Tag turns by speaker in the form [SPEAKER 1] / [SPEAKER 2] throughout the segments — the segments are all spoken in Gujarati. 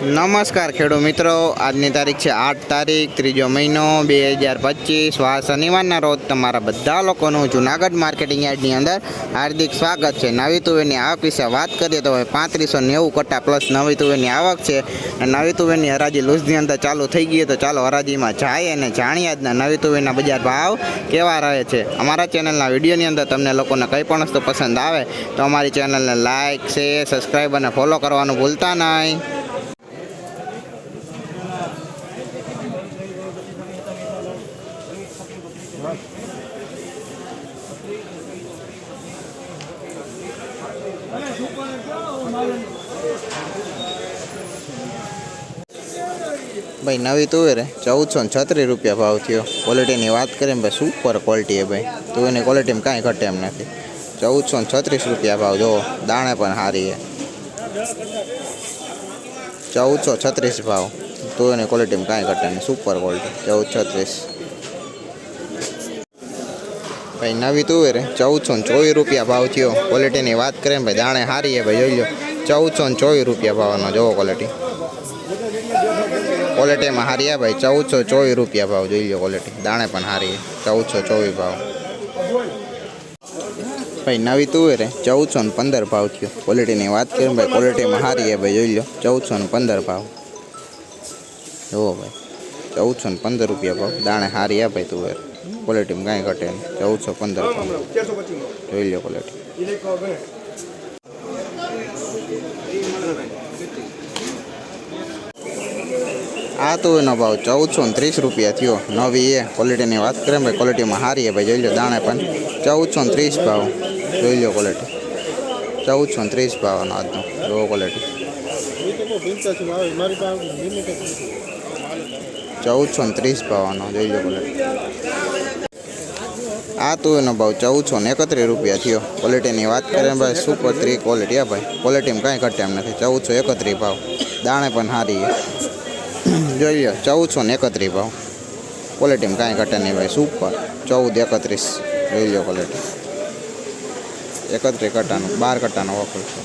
[SPEAKER 1] નમસ્કાર ખેડૂત મિત્રો. આજની તારીખ છે આઠ તારીખ, ત્રીજો મહિનો, બે હજાર પચીસ. વા શનિવારના રોજ તમારા બધા લોકોનું જુનાગઢ માર્કેટિંગ યાર્ડની અંદર હાર્દિક સ્વાગત છે. નવી તુવેરની આવક વિશે વાત કરીએ તો હવે પાંત્રીસો નેવું કટ્ટા પ્લસ નવી તુવેરની આવક છે. અને નવી તુવેરની હરાજી લૂઝની અંદર ચાલુ થઈ ગઈ તો ચાલો હરાજીમાં જાય અને જાણીએ આજના નવી તુવેરના બજાર ભાવ કેવા રહે છે. અમારા ચેનલના વિડીયોની અંદર તમને લોકોને કંઈ પણ વસ્તુ પસંદ આવે તો અમારી ચેનલને લાઇક શેર, સબસ્ક્રાઈબ અને ફોલો કરવાનું ભૂલતા નહીં. ભાઈ, નવી તુવેર હે ચૌદસો ને છત્રીસ રૂપિયા ભાવ થયો. ક્વોલિટીની વાત કરીએ ને ભાઈ સુપર ક્વોલિટી હે ભાઈ. તુવેરની ક્વોલિટીમાં કાંઈ ઘટે એમ નથી. ચૌદસો ને છત્રીસ રૂપિયા ભાવ, જો, દાણે પણ સારી હે ચૌદસો છત્રીસ ભાવ. તુવેરની ક્વોલિટીમાં કાંઈ ઘટે નહીં. સુપર ક્વોલિટી ચૌદ છત્રીસ. ભાઈ, નવી તુવેર ચૌદસો ને ચોવીસ રૂપિયા ભાવ થયો. ક્વોલિટીની વાત કરીએ ભાઈ, દાણે સારી છે ભાઈ, જોઈ લો ચૌદસો ને ચોવીસ રૂપિયા ભાવનો જોવો ક્વોલિટી ક્વોલિટીમાં હારી ભાઈ, ચૌદસો ચોવીસ રૂપિયા ભાવ, જોઈ લો ક્વોલિટી દાણે પણ હારી ચૌદસો ચોવીસ ભાવ. ભાઈ, નવી તુવેર ચૌદસો ને પંદર ભાવ થયો. ક્વોલિટીની વાત કરીએ ભાઈ ક્વોલિટીમાં હારી હે ભાઈ, જોઈ લો ચૌદસો ને પંદર ભાવ. જુઓ ભાઈ, ચૌદસો ને પંદર રૂપિયા ભાવ. દાણે હારી ભાઈ તુવેર ક્વોલિટીમાં કાંઈ ઘટે નહીં. ચૌદસો પંદર જોઈ લો ક્વોલિટી આ તો એનો ભાવ ચૌદસો ને ત્રીસ રૂપિયા થયો. નવી એ. ક્વોલિટીની વાત કરીએ ભાઈ ક્વોલિટીમાં સારી છે ભાઈ જોઈ લો દાણે પણ. ચૌદસો ને ત્રીસ ભાવ. જોઈ લો ક્વોલિટી ચૌદસો ને ત્રીસ ભાવનો આજનો. લો ક્વોલિટી ચૌદસો ને ત્રીસ ભાવનો જોઈ લો ક્વોલિટી આ તો એનો ભાવ ચૌદસો ને એકત્રીસ રૂપિયા થયો. ક્વોલિટીની વાત કરીએ ભાઈ સુપર થ્રી ક્વોલિટી હા ભાઈ. ક્વોલિટીમાં કાંઈ ઘટે એમ નથી. ચૌદસો એકત્રીસ ભાવ. દાણે પણ સારી છે. જોઈ લો ચૌદસો ને એકત્રીસ ભાવ. ક્વોલિટીમાં કાંઈ ઘટે નહીં ભાઈ સુપર ચૌદ એકત્રીસ. જોઈ લો ક્વોલિટી એકત્રીસ કટ્ટાનું બાર કટાનો વખલ છે.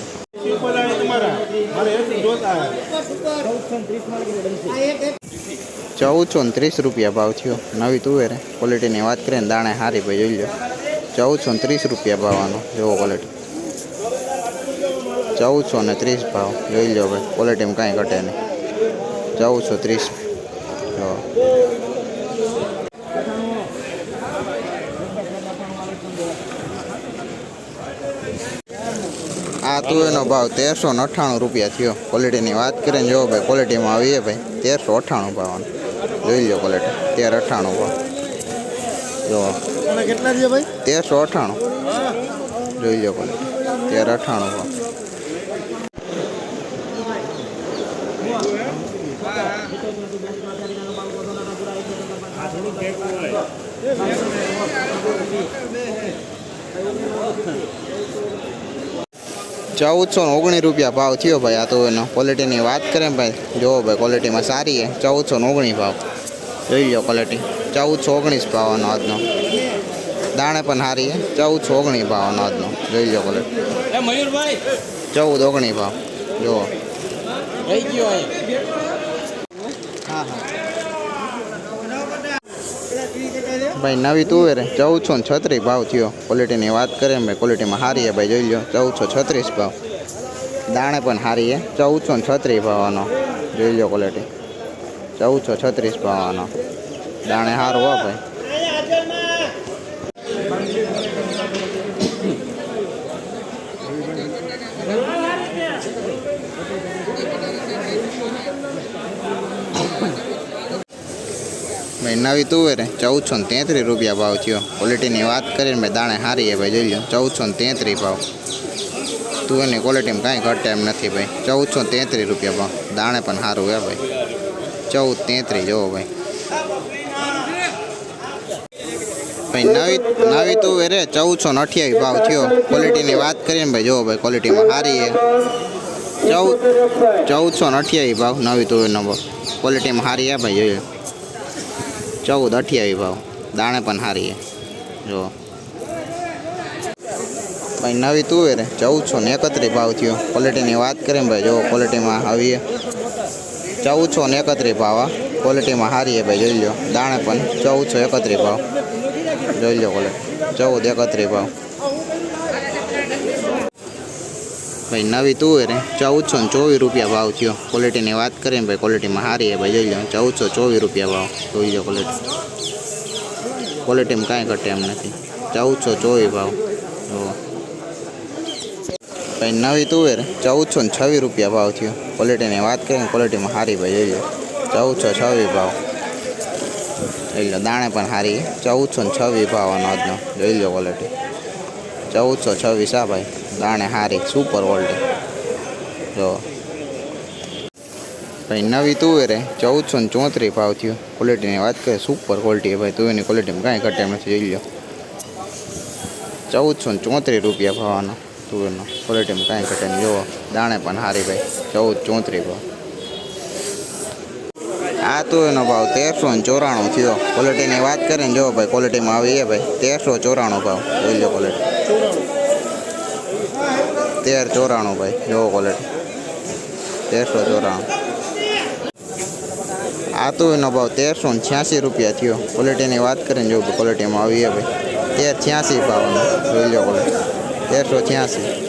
[SPEAKER 1] ચૌદસો ને ત્રીસ રૂપિયા ભાવ થયો. નવી તુવેરે ક્વોલિટીની વાત કરીએ ને દાણે સારી ભાઈ, જોઈ લો ચૌદસો ને ત્રીસ રૂપિયા ભાવવાનો જોવો ક્વોલિટી ચૌદસો ને ત્રીસ ભાવ, જોઈ લો ભાઈ ક્વોલિટીમાં કાંઈ ઘટે નહીં. ચૌદસો ત્રીસ. જો. આ તુવેરનો ભાવ તેરસો ને અઠ્ઠાણું રૂપિયા થયો. ક્વોલિટીની વાત કરીએ ને જો ભાઈ ક્વોલિટીમાં આવીએ ભાઈ, તેરસો અઠ્ઠાણું ભાવનો. જોઈ લો ક્વોલિટી તેર અઠ્ઠાણું જો.
[SPEAKER 2] કેટલા છે ભાઈ?
[SPEAKER 1] તેરસો અઠ્ઠાણું જોઈ લો ક્વોલિટી તેર અઠ્ઠાણું ભાવ ચૌદસો ઓગણીસ રૂપિયા ભાવ થયો ભાઈ આ તો એનો ક્વોલિટીની વાત કરીએ ભાઈ. જોવો ભાઈ ક્વોલિટીમાં સારી છે. ચૌદસો ઓગણીસ ભાવ. જોઈ લો ક્વોલિટી ચૌદસો ઓગણીસ ભાવનો આજનો. દાણે પણ સારી છે. ચૌદસો ઓગણીસ ભાવનો આજનો. જોઈ લો ક્વોલિટી ચૌદ ઓગણીસ ભાવ. જુઓ
[SPEAKER 2] રહી ગયો
[SPEAKER 1] ભાઈ, નવી તુવેર ચૌદસો ને છત્રીસ ભાવ થયો. ક્વોલિટીની વાત કરીએ ભાઈ ક્વોલિટીમાં સારી ભાઈ, જોઈ લો ચૌદસો છત્રીસ ભાવ. દાણે પણ સારી છે ચૌદસો ને છત્રીસ ભાવનો જોઈ લો ક્વોલિટી ચૌદસો છત્રીસ ભાવનો દાણે સારું હો ભાઈ. ભાઈ નવી તુવેર ચૌદસો ને તેત્રીસ રૂપિયા ભાવ થયો. ક્વોલિટીની વાત કરીને ભાઈ દાણે સારી છે ભાઈ, જોઈ લો ચૌદસો ને તેત્રીસ ભાવ. તુવેરની ક્વોલિટીમાં કાંઈ ઘટે એમ નથી ભાઈ. ચૌદસો તેત્રીસ રૂપિયા ભાવ. દાણે પણ સારું હે ભાઈ. ચૌદ તેત્રીસ જોવો ભાઈ. ભાઈ, નવી નવી તુવેર ચૌદસો ને અઠ્યાવીસ ભાવ થયો. ક્વોલિટીની વાત કરીને ભાઈ જોવો ભાઈ ક્વોલિટીમાં સારી હે ચૌદ ચૌદસો ને અઠ્યાવીસ ભાવ નવી તુવેરનો ભાવ. ક્વોલિટીમાં સારી હે ભાઈ, જોઈ લો ચૌદ અઠ્યાવી ભાવ. દાણે પણ સારી જો. ભાઈ, નવી તુવેર. ચૌદસો ને એકત્રીસ ભાવ થયો. ક્વોલિટીની વાત કરીએ ભાઈ, જો ક્વોલિટીમાં આવીએ. ચૌદસો ને એકત્રીસ ભાવ. ક્વોલિટીમાં છે ભાઈ, જોઈ લો દાણે પણ ચૌદસો એકત્રીસ ભાવ. જોઈ લો ક્વોલિટી ચૌદ એકત્રીસ ભાવ. ભાઈ નવી તુવેર હે ચૌદસો ચોવીસ રૂપિયા ભાવ થયો. ક્વોલિટીની વાત કરીએ ભાઈ ક્વોલિટીમાં સારી છે ભાઈ, જોઈ લો. ચૌદસો ચોવીસ રૂપિયા ભાવ. જોઈ લો ક્વોલિટી ક્વોલિટીમાં કાંઈ ઘટે એમ નથી. ચૌદસો ચોવીસ ભાવ. જુઓ ભાઈ નવી તુવેર ચૌદસો ને છવ્વીસ રૂપિયા ભાવ થયો. ક્વોલિટીની વાત કરીએ ક્વોલિટીમાં સારી ભાઈ, જોઈ લો. ચૌદસો છવ્વીસ ભાવ. જોઈ લો, દાણે પણ સારી ચૌદસો ને છવ્વીસ ભાવ આનો આજનો. જોઈ લો ક્વોલિટી ચૌદસો છવ્વીસ આ ભાઈ. દાણે હારી સુપર ક્વોલિટી જો. ભાઈ, નવી તુવેરે ચૌદસો ને ચોત્રીસ ભાવ થયો. ક્વોલિટીની વાત કરીએ સુપર ક્વોલિટી ભાઈ, તુવેરની ક્વોલિટીમાં કાંઈ ઘટે નથી, જોઈ લો ચૌદસો ને ચોત્રીસ રૂપિયા ભાવનો તુવેરનો. ક્વોલિટીમાં કાંઈ ઘટે નહીં. જોવો, દાણે પણ સારી ભાઈ. ચૌદ ચોત્રીસ ભાવ. આ તુવેરનો ભાવ તેરસો ને ચોરાણું થયો. ક્વોલિટીની વાત કરીને જોવો ભાઈ ક્વોલિટીમાં આવી એ ભાઈ. તેરસો ચોરાણું ભાવ. જોઈ લો ક્વોલિટી તેર ચોરાણું ભાઈ, જોવો ક્વોલિટી તેરસો ચોરાણું. આ તો એનો ભાવ તેરસો ને છ્યાસી રૂપિયા થયો. ક્વોલિટીની વાત કરીને જો ક્વોલિટીમાં આવીએ ભાઈ. તેર છ્યાસી ભાવનો જોઈ લો ક્વોલિટી તેરસો છ્યાસી.